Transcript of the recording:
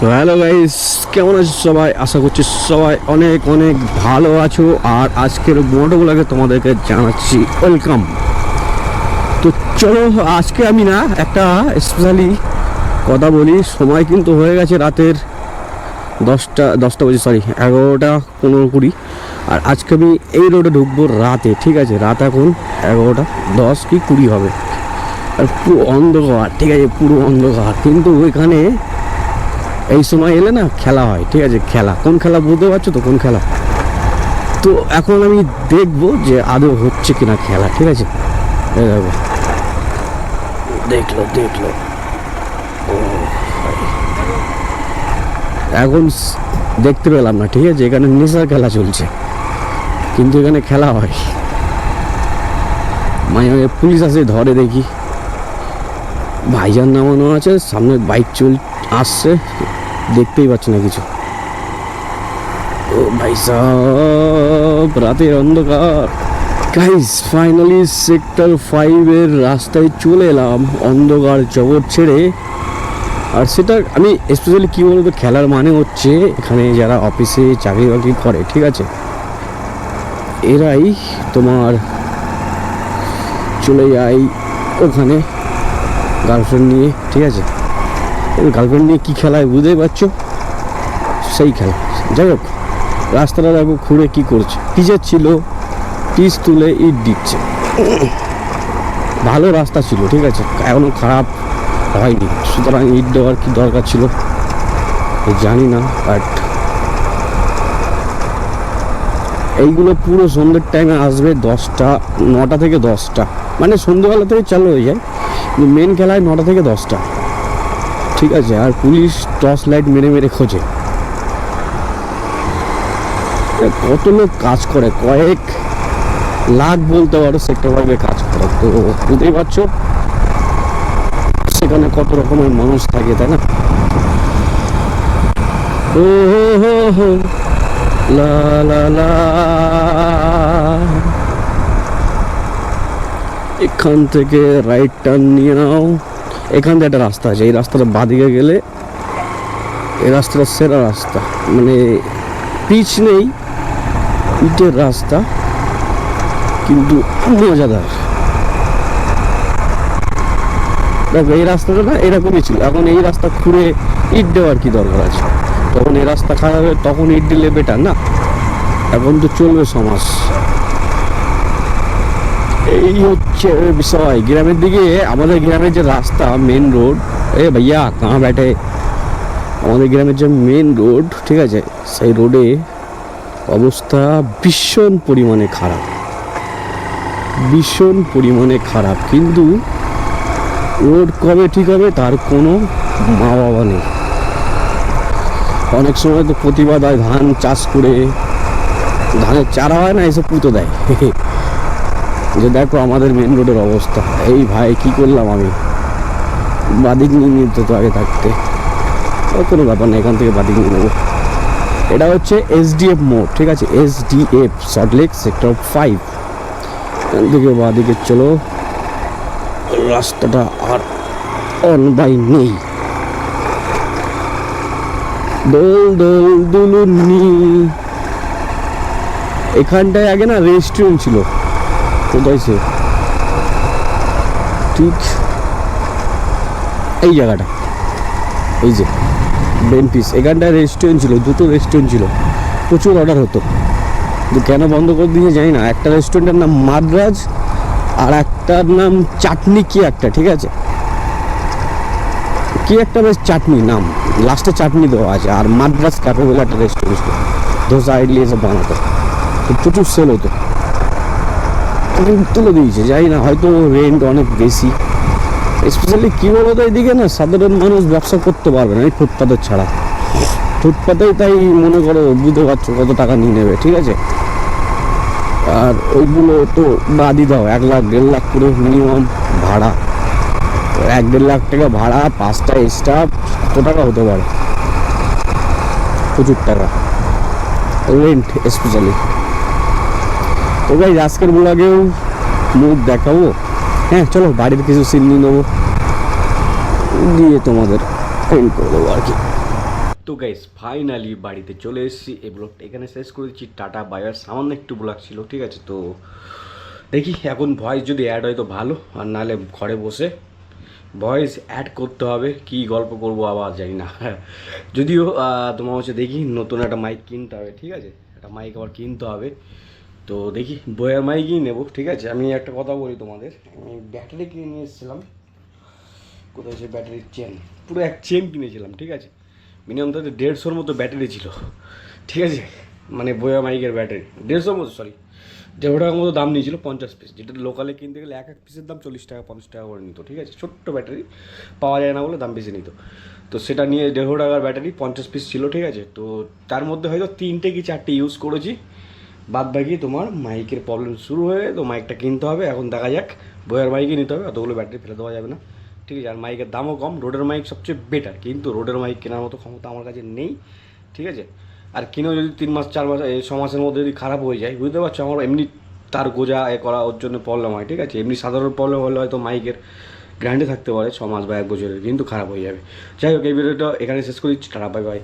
তো hello guys, কেমন আছো সবাই? আশা করছি সবাই অনেক অনেক ভালো আছো। আর আজকের মোটোগুলোকে তোমাদেরকে জানাচ্ছি ওয়েলকাম তো চলো, আজকে আমি না একটা স্পেশালি কথা বলি। সময় কিন্তু হয়ে গেছে রাতের দশটা দশটা বাজে সরি এগারোটা পনেরো কুড়ি। আর আজকে আমি এই রোডে ঢুকবো রাতে, ঠিক আছে? রাত এখন এগারোটা, দশ কি কুড়ি হবে। আর পুরো অন্ধকার, ঠিক আছে? পুরো অন্ধকার। কিন্তু এখানে এই সময় এলে না খেলা হয়, ঠিক আছে? খেলা। কোন খেলা বুঝতে পারছ তো? কোন খেলা? তো এখন আমি দেখব যে আদৌ হচ্ছে কিনা খেলা, ঠিক আছে? দেখো। দেখল দেখল। এখন দেখতে পেলাম না, ঠিক আছে? এখানে নেশার খেলা চলছে। কিন্তু এখানে খেলা হয়। মাঝে পুলিশ আসে, ধরে দেখি। ভাইজান নামানো আছে, সামনে বাইক চল আসছে, দেখতেই পাচ্ছি না কিছু। ও ভাই সাহ রাতের অন্ধকার। গাইস ফাইনালি সেক্টর ফাইভের রাস্তায় চলে এলাম, অন্ধকার জগৎ ছেড়ে। আর সেটা আমি স্পেশালি কী বলব, খেলার মানে হচ্ছে এখানে যারা অফিসে চাকরি বাকরি করে, ঠিক আছে? এরাই তোমার চলে যায় ওখানে। গার্লফ্রেন্ড নিয়ে, ঠিক আছে? গার্লফ্রেন্ড নিয়ে কী খেলায় বুঝতেই পারছ? সেই খেলা। যাই হোক, রাস্তাটা দেখো খুঁড়ে কী করছে। পিচের ছিল? পিচ তুলে ইট দিচ্ছে। ভালো রাস্তা ছিল, ঠিক আছে? এখনও খারাপ হয়নি। সুতরাং ইট দেওয়ার কি দরকার ছিল? জানি না বাট এইগুলো পুরো সন্ধ্যের টাইমে আসবে দশটা, নটা থেকে দশটা। মানে সন্ধ্যেবেলা থেকে চালু হয়ে যায়। মেন খেলায় নটা থেকে দশটা। ঠিক আছে, আর পুলিশ টর্চ লাইট মেরে মেরে খোঁজে। কত লোক কাজ করে? কয়েক লাখ বলতে পারো সেক্টর ফাইভে কাজ করে। তো বুঝতেই পারছ? সেখানে কত রকমের মানুষ থাকে, তাই না? ও হো হো লা লা লা। এখান থেকে রাইট টার্ন নিয়ে নাও। এখান থেকে একটা রাস্তা আছে, এই রাস্তাটা বাদিকে গেলে এই রাস্তাটা সেরা রাস্তা। মানে পিচ নেই ইটের রাস্তা, কিন্তু মজাদার। দেখো, এই রাস্তাটা না এরকমই ছিল। এখন এই রাস্তা খুঁড়ে ইট দেওয়ার কি দরকার আছে? তখন এই রাস্তা খারাপ হবে, তখন ইট দিলে বেটার না? এখন তো চলবে সমাজ। এই হচ্ছে বিষয়। গ্রামের দিকে আমাদের গ্রামের যে রাস্তা মেন রোড এ ভাইয়া কাহা ব্যাটে। আমাদের গ্রামের যে মেন রোড ঠিক আছে, সেই রোডে অবস্থা ভীষণ পরিমাণে খারাপ। ভীষণ পরিমাণে খারাপ। কিন্তু রোড কবে ঠিক হবে, তার কোনো মা বাবা নেই। অনেক সময় তো প্রতিবাদ হয়, ধান চাষ করে, ধানের চারা হয় না, এসব পুঁতো দেয়। যে দেখো আমাদের মেন রোডের অবস্থা। এই ভাই, কি করলাম আমি? বাদিক নিয়ে নিতে তো আগে থাকতে। কোনো ব্যাপার না এখান থেকে বাদিক নিয়ে নেব। এটা হচ্ছে এসডিএফ মোড় ঠিক আছে? এসডিএফ সল্টলেক সেক্টর ফাইভ এখান থেকে বাদিকে চলো। রাস্তাটা আর অন বাই নেই। দোল দোল এখানটায় আগে না রেস্টুরেন্ট ছিল। কোথায় ঠিক এই জায়গাটা। এই যে বেনপিস এখানটায় রেস্টুরেন্ট ছিল, দুটো রেস্টুরেন্ট ছিল। প্রচুর অর্ডার হতো। কেন বন্ধ করে দিয়েছে জানি না। একটা রেস্টুরেন্টের নাম মাদ্রাজ আর একটার নাম চাটনি কি একটা, ঠিক আছে? কি একটা বেশ চাটনি, নাম। লাস্টে চাটনি দেওয়া আছে। আর মাদ্রাজ ক্যাফে একটা রেস্টুরেন্ট ছিল। ধোসা ইডলি এসব বানাতো। প্রচুর সেল হতো। তুলে দিয়েছে জানি না, হয়তো রেন্ট অনেক বেশি। স্পেশালি কী বলতো, এদিকে না, সাধারণ মানুষ ব্যবসা করতে পারবে না এই ফুটপাতের ছাড়া। ফুটপাতেই তাই মনে করো, বুঝতে পারছ কত টাকা নিয়ে নেবে, ঠিক আছে? আর ওইগুলো তো বাদই দাও, এক লাখ, দেড় লাখ করে মিনিমাম ভাড়া। এক দেড় লাখ টাকা ভাড়া, পাঁচটা স্টাফ কত টাকা হতে পারে। প্রচুর টাকা। রেন্ট স্পেশালি তো ভাই আজকের ব্লগেও মুখ দেখাবো। হ্যাঁ চলো, বাড়ির কিছু সিন নিয়ে নেব। দিয়ে তোমাদের এন্ড করে দেবো আর কি। তো গাইস ফাইনালি বাড়িতে চলে এসেছি। এই ব্লগটা এখানে শেষ করে দিচ্ছি। টাটা বায়ার সামান্য একটু ব্লগ ছিল, ঠিক আছে? তো দেখি, এখন ভয়েস যদি অ্যাড হয় তো ভালো, আর নাহলে ঘরে বসে ভয়েস অ্যাড করতে হবে। কি গল্প করব আবার জানি না। যদিও তোমার হচ্ছে দেখি, নতুন একটা মাইক কিনতে হবে, ঠিক আছে? একটা মাইক আবার কিনতে হবে। তো দেখি, বইয়ের মাইকই নেব, ঠিক আছে? আমি একটা কথা বলি তোমাদের। আমি ব্যাটারি কিনে নিয়ে এসেছিলাম। কোথায় সে ব্যাটারির চেন পুরো এক চেন কিনেছিলাম, ঠিক আছে? মিনিমাম তাদের দেড়শোর মতো ব্যাটারি ছিল, ঠিক আছে? মানে বয়া মাইকের ব্যাটারি দেড়শোর মতো সরি দেড়শো টাকার মতো দাম নিয়েছিল, পঞ্চাশ পিস যেটা লোকালে কিনতে গেলে এক এক পিসের দাম চল্লিশ টাকা, পঞ্চাশ টাকা করে নিত, ঠিক আছে? ছোট্ট ব্যাটারি পাওয়া যায় না বলে দাম বেশি নিত। তো সেটা নিয়ে দেড়শো টাকার ব্যাটারি পঞ্চাশ পিস ছিল, ঠিক আছে? তো তার মধ্যে হয়তো তিনটে কি চারটে ইউজ করেছি। বাদ বাকি তোমার মাইকের প্রবলেম শুরু হয়ে তো মাইকটা কিনতে হবে, এখন দেখা যাক, বইয়ের মাইকই নিতে হবে, অতগুলো ব্যাটারি ফেলে দেওয়া যাবে না। ঠিক আছে, আর মাইকের দামও কম, রোডের মাইক সবচেয়ে বেটার কিন্তু রোডের মাইক কেনার মতো ক্ষমতা আমার কাছে নেই, ঠিক আছে? আর কিনেও যদি তিন মাস, চার মাস ছ মাসের মধ্যে যদি খারাপ হয়ে যায়, বুঝতে পারছ? আমার এমনি তার গোজা এ করা ওর জন্য প্রবলেম হয়, ঠিক আছে? এমনি সাধারণ প্রবলেম হলে হয়তো মাইকের গ্যারান্টি থাকতে পারে, ছ মাস বা এক বছরের, কিন্তু খারাপ হয়ে যাবে। যাই হোক, এই ভিডিওটা এখানে শেষ করে দিচ্ছি টাটা বাই বাই